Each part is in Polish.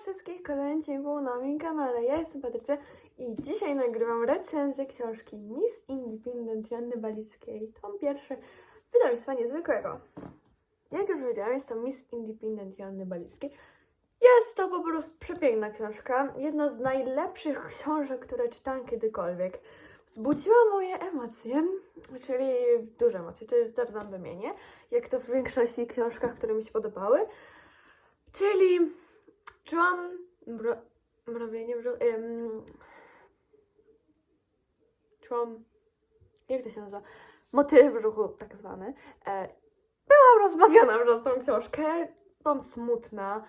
wszystkich kolejnego na moim kanale. Ja jestem Patrycja i dzisiaj nagrywam recenzję książki Miss Independent Janny Balickiej. Tom pierwszy wydawnictwa niezwykłego. Jak już powiedziałam, jest to Miss Independent Janny Balickiej. Jest to po prostu przepiękna książka. Jedna z najlepszych książek, które czytałam kiedykolwiek. Wzbudziła moje emocje, czyli duże emocje, to teraz wam wymienię, jak to w większości książkach, które mi się podobały. Czyli czułam mro, mrowienie brzuchu. Ym, czułam. Jak to się nazywa? Motyl w brzuchu, tak zwany. E, byłam rozbawiona przez tą książkę. Byłam smutna.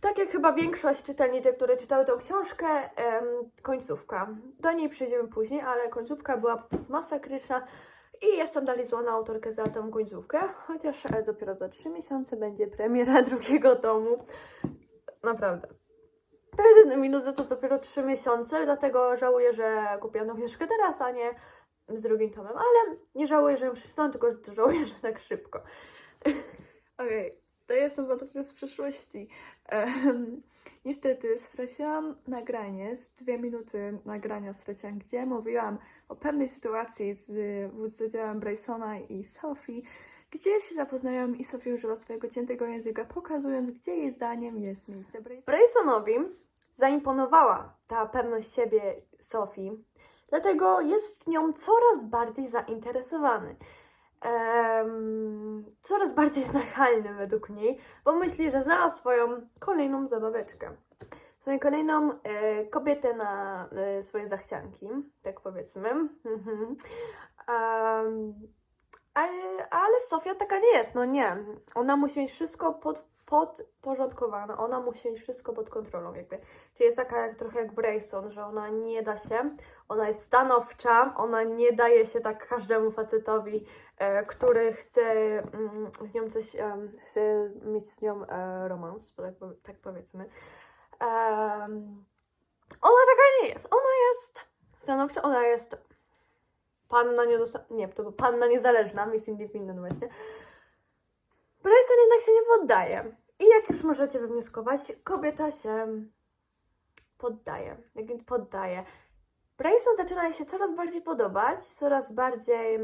Tak jak chyba większość czytelniczek, które czytały tą książkę, em, końcówka. Do niej przyjdziemy później, ale końcówka była po prostu masakryczna. I jestem dalej zła na autorkę za tą końcówkę, chociaż e, dopiero za 3 miesiące będzie premiera drugiego tomu. Naprawdę. To jedyny minus, że to dopiero 3 miesiące, dlatego żałuję, że kupiłam tą książkę teraz, a nie z drugim tomem. Ale nie żałuję, że ją przeczytałam, tylko żałuję, że tak szybko. Okej, to jest sympatia z przyszłości. Em, niestety straciłam nagranie, z dwie minuty nagrania straciłam, gdzie mówiłam o pewnej sytuacji z, z udziałem Brysona i Sophie, gdzie się zapoznałam i Sophie użyła swojego ciętego języka, pokazując, gdzie jej zdaniem jest miejsce Brysona. Brysonowi zaimponowała ta pewność siebie Sophie, dlatego jest nią coraz bardziej zainteresowany. Coraz bardziej nachalny według niej, bo myśli, że znalazł swoją kolejną zabaweczkę. Swoją kolejną e, kobietę na e, swoje zachcianki, tak powiedzmy. Mhm. Ale, ale Sofia taka nie jest, no nie. Ona musi mieć wszystko pod, podporządkowane, ona musi mieć wszystko pod kontrolą jakby. Czyli jest taka jak, trochę jak Brayson, że ona nie da się, ona jest stanowcza, ona nie daje się tak każdemu facetowi, e, który chce mm, z nią coś, em, chce mieć z nią e, romans, tak, tak powiedzmy. Em, ona taka nie jest, ona jest stanowcza, ona jest panna niedostępna, nie, to panna niezależna, Miss Independent właśnie. Bryson jednak się nie poddaje. I jak już możecie wywnioskować, kobieta się poddaje. Jak poddaje. Bryson zaczyna jej się coraz bardziej podobać, coraz bardziej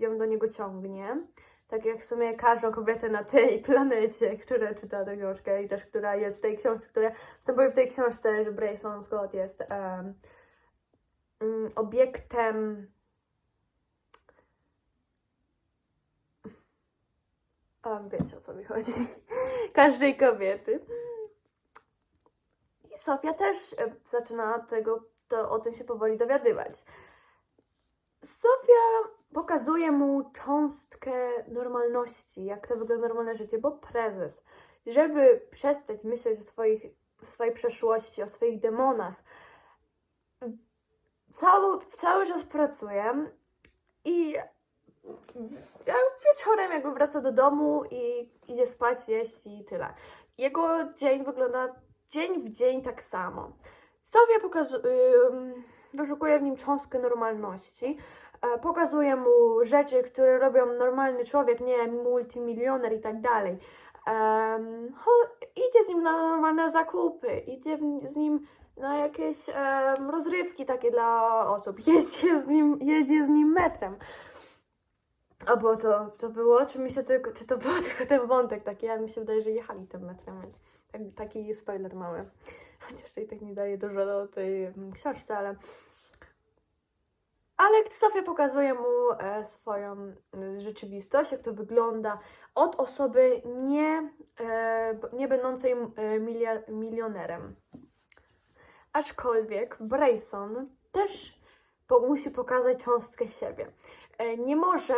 ją do niego ciągnie. Tak jak w sumie każdą kobietę na tej planecie, która czyta tę książkę i też która jest w tej książce, która występuje w tej książce, że Brayson Scott jest mm, obiektem A wiecie o co mi chodzi. Każdej kobiety. I Sofia też e, zaczyna tego, to, o tym się powoli dowiadywać. Sofia pokazuje mu cząstkę normalności, jak to wygląda normalne życie, bo prezes, żeby przestać myśleć o swoich, o swojej przeszłości, o swoich demonach, cały, cały czas pracuje i wieczorem jakby wraca do domu i idzie spać, jeść i tyle. Jego dzień wygląda dzień w dzień tak samo. Sofia pokazuje, wyszukuje w nim cząstkę normalności. E, Pokazuje mu rzeczy, które robią normalny człowiek, nie multimilioner i tak dalej. Cho- idzie z nim na normalne zakupy, idzie z nim na jakieś em, rozrywki takie dla osób, jedzie z nim, jedzie z nim metrem. Albo to, to było, czy mi się tylko, czy to był tylko ten wątek taki, ale mi się wydaje, że jechali tym metrem, więc tak, taki spoiler mały. Chociaż i tak nie daje dużo do tej mm, książce, ale... Ale Sofia pokazuje mu e, swoją e, rzeczywistość, jak to wygląda od osoby nie, e, nie będącej milionerem. Aczkolwiek Brayson też musi pokazać cząstkę siebie nie może,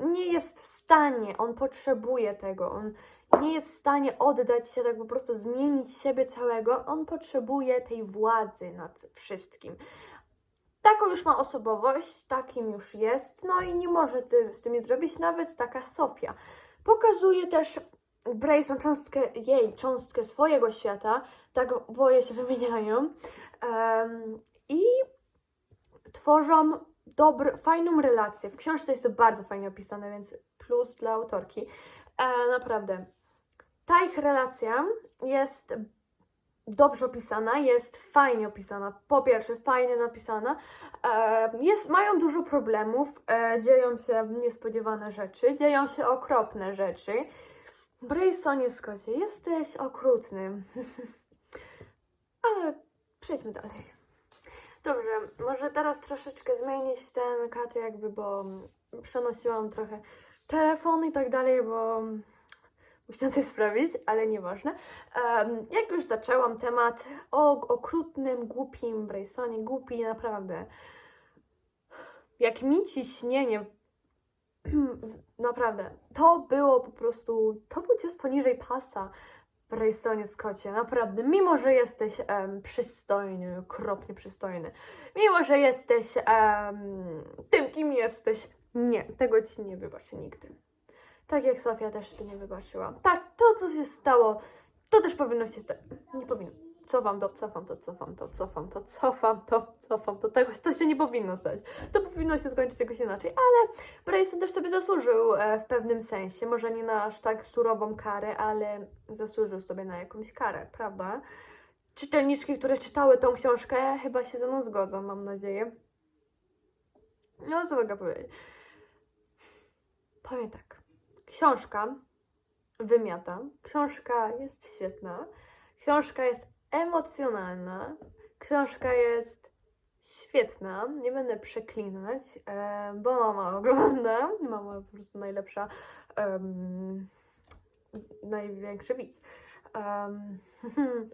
nie jest w stanie, on potrzebuje tego, on nie jest w stanie oddać się, tak po prostu zmienić siebie całego, on potrzebuje tej władzy nad wszystkim. Taką już ma osobowość, takim już jest, no i nie może ty, z tym nic zrobić, nawet taka Sofia. Pokazuje też Brayson cząstkę, jej cząstkę swojego świata, tak oboje się wymieniają em, i tworzą dobr, fajną relację. W książce jest to bardzo fajnie opisane, więc plus dla autorki. E, naprawdę. Ta ich relacja jest dobrze opisana, jest fajnie opisana. Po pierwsze, fajnie napisana. E, jest, mają dużo problemów, e, dzieją się niespodziewane rzeczy, dzieją się okropne rzeczy. Braysonie Scottie, jesteś okrutny. Ale przejdźmy dalej. Dobrze, może teraz troszeczkę zmienić ten kadr jakby, bo przenosiłam trochę telefon i tak dalej, bo musiałam coś sprawić, ale nieważne. Um, jak już zaczęłam temat o okrutnym, głupim Braysonie, głupi naprawdę. Jak mi ciśnienie naprawdę, to było po prostu, to był cios poniżej pasa Braysonie Scottie, naprawdę, mimo, że jesteś em, przystojny, okropnie przystojny, mimo, że jesteś em, tym, kim jesteś, nie, tego Ci nie wybaczę nigdy. Tak jak Sofia też Ci nie wybaczyła. Tak, to co się stało, to też powinno się stać, nie powinno. Cofam to, cofam to, cofam to, cofam to, cofam to, cofam to. Tego to się nie powinno stać. To powinno się skończyć jakoś inaczej, ale Brayson też sobie zasłużył e, w pewnym sensie. Może nie na aż tak surową karę, ale zasłużył sobie na jakąś karę, prawda? Czytelniczki, które czytały tą książkę, chyba się ze mną zgodzą, mam nadzieję. No, co mogę powiedzieć? Powiem tak. Książka wymiata. Książka jest świetna. Książka jest emocjonalna. Książka jest świetna. Nie będę przeklinać, e, bo mama ogląda. Mama po prostu najlepsza, em, największy widz. Um,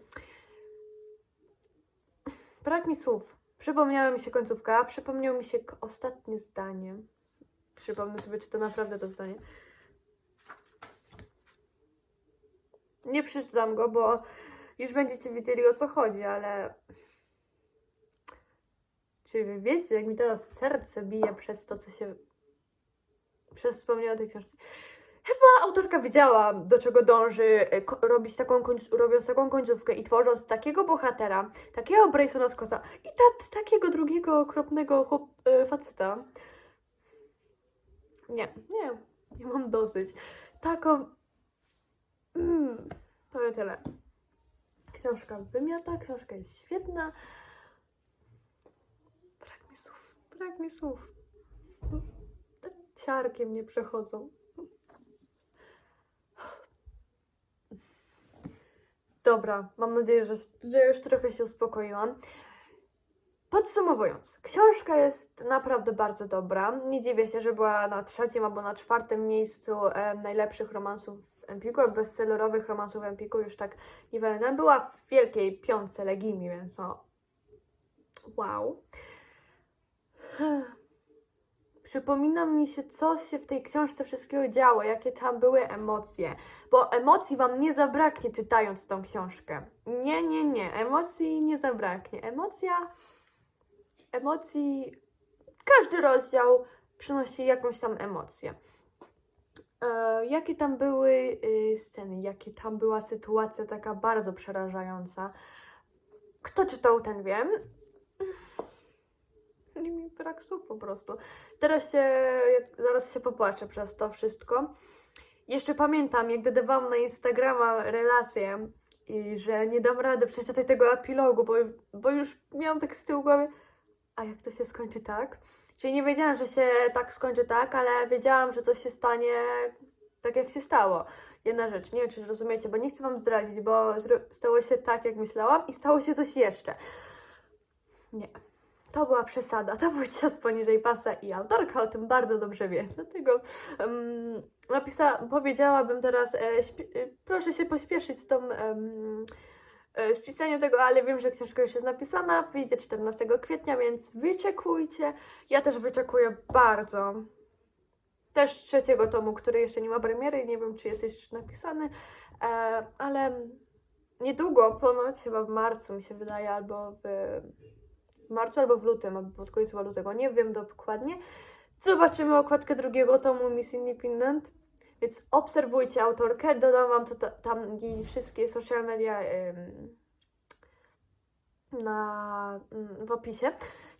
brak mi słów. Przypomniała mi się końcówka, przypomniało mi się ostatnie zdanie. Przypomnę sobie, czy to naprawdę to zdanie. Nie przeczytam go, bo już będziecie wiedzieli o co chodzi, ale. Czy wy wiecie, jak mi teraz serce bije przez to, co się. przez wspomnienie o tej książce? Chyba autorka wiedziała, do czego dąży, e, robić taką końc- robiąc taką końcówkę i tworząc takiego bohatera, takiego Braysona Scotta i ta- takiego drugiego okropnego chłop- e, faceta. Nie, nie, nie mam dosyć. Taką. Mm, powiem tyle. Książka wymiata, książka jest świetna. Brak mi słów, brak mi słów. Te Ciarki mnie przechodzą. Dobra, mam nadzieję, że, że już trochę się uspokoiłam. Podsumowując, książka jest naprawdę bardzo dobra. Nie dziwię się, że była na trzecim albo na czwartym miejscu e, najlepszych romansów Empiku, bestsellerowych romansów Empiku, już tak nie wiem. Była w wielkiej piątce Legimi, więc no. Wow. Przypomina mi się, co się w tej książce wszystkiego działo, jakie tam były emocje. Bo emocji Wam nie zabraknie czytając tą książkę. Nie, nie, nie. Emocji nie zabraknie. Emocja emocji, każdy rozdział przynosi jakąś tam emocję. Jakie tam były y, sceny, jakie tam była sytuacja taka bardzo przerażająca. Kto czytał, ten wiem. Nie mi brak słów po prostu. Teraz się, zaraz się popłaczę przez to wszystko. Jeszcze pamiętam, jak dodawałam na Instagrama relację i że nie dam rady przeczytać tego epilogu, bo, bo już miałam tak z tyłu głowy, a jak to się skończy tak? Czyli nie wiedziałam, że się tak skończy tak, ale wiedziałam, że to się stanie tak, jak się stało. Jedna rzecz, nie wiem, czy rozumiecie, bo nie chcę Wam zdradzić, bo stało się tak, jak myślałam i stało się coś jeszcze. Nie. To była przesada, to był cios poniżej pasa i autorka o tym bardzo dobrze wie. Dlatego um, napisa, powiedziałabym teraz, e, śpi- e, proszę się pośpieszyć z tą em, e, z pisaniem tego, ale wiem, że książka już jest napisana, wyjdzie 14 kwietnia, więc wyczekujcie. Ja też wyczekuję bardzo. Też trzeciego tomu, który jeszcze nie ma premiery nie wiem, czy jest jeszcze napisany, e, ale niedługo, ponoć chyba w marcu mi się wydaje, albo w, marcu, albo w lutym, albo pod chyba lutego, nie wiem dokładnie. Zobaczymy okładkę drugiego tomu Miss Independent. Więc obserwujcie autorkę, dodam wam to ta, tam jej wszystkie social media na, ym, w opisie.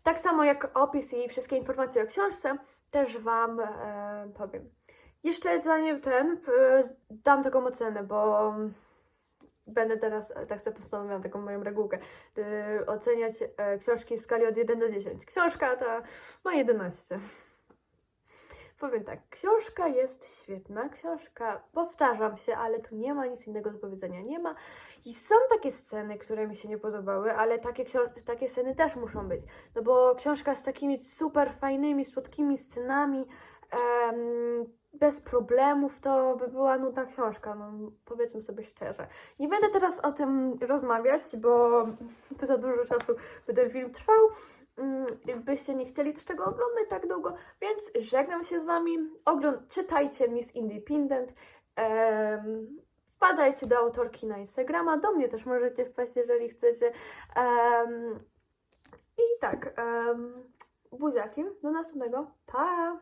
Tak samo jak opis i wszystkie informacje o książce też wam e, powiem. Jeszcze zanim ten, dam taką ocenę, bo będę teraz, e, tak sobie postanowiłam taką moją regułkę, y, oceniać e, książki w skali od 1 do 10. Książka ta ma 11. Powiem tak, książka jest świetna, książka, powtarzam się, ale tu nie ma nic innego do powiedzenia, nie ma. I są takie sceny, które mi się nie podobały, ale takie, takie sceny też muszą być. No bo książka z takimi super fajnymi, słodkimi scenami, em, bez problemów, to by była nudna książka, no powiedzmy sobie szczerze. Nie będę teraz o tym rozmawiać, bo to za dużo czasu by ten film trwał. Mm, Jakbyście nie chcieli też tego oglądać tak długo, więc żegnam się z Wami. Ogląd- czytajcie Miss Independent. Em, wpadajcie do autorki na Instagrama. Do mnie też możecie wpaść, jeżeli chcecie. Em, I tak, um, buziaki. Do następnego. Pa!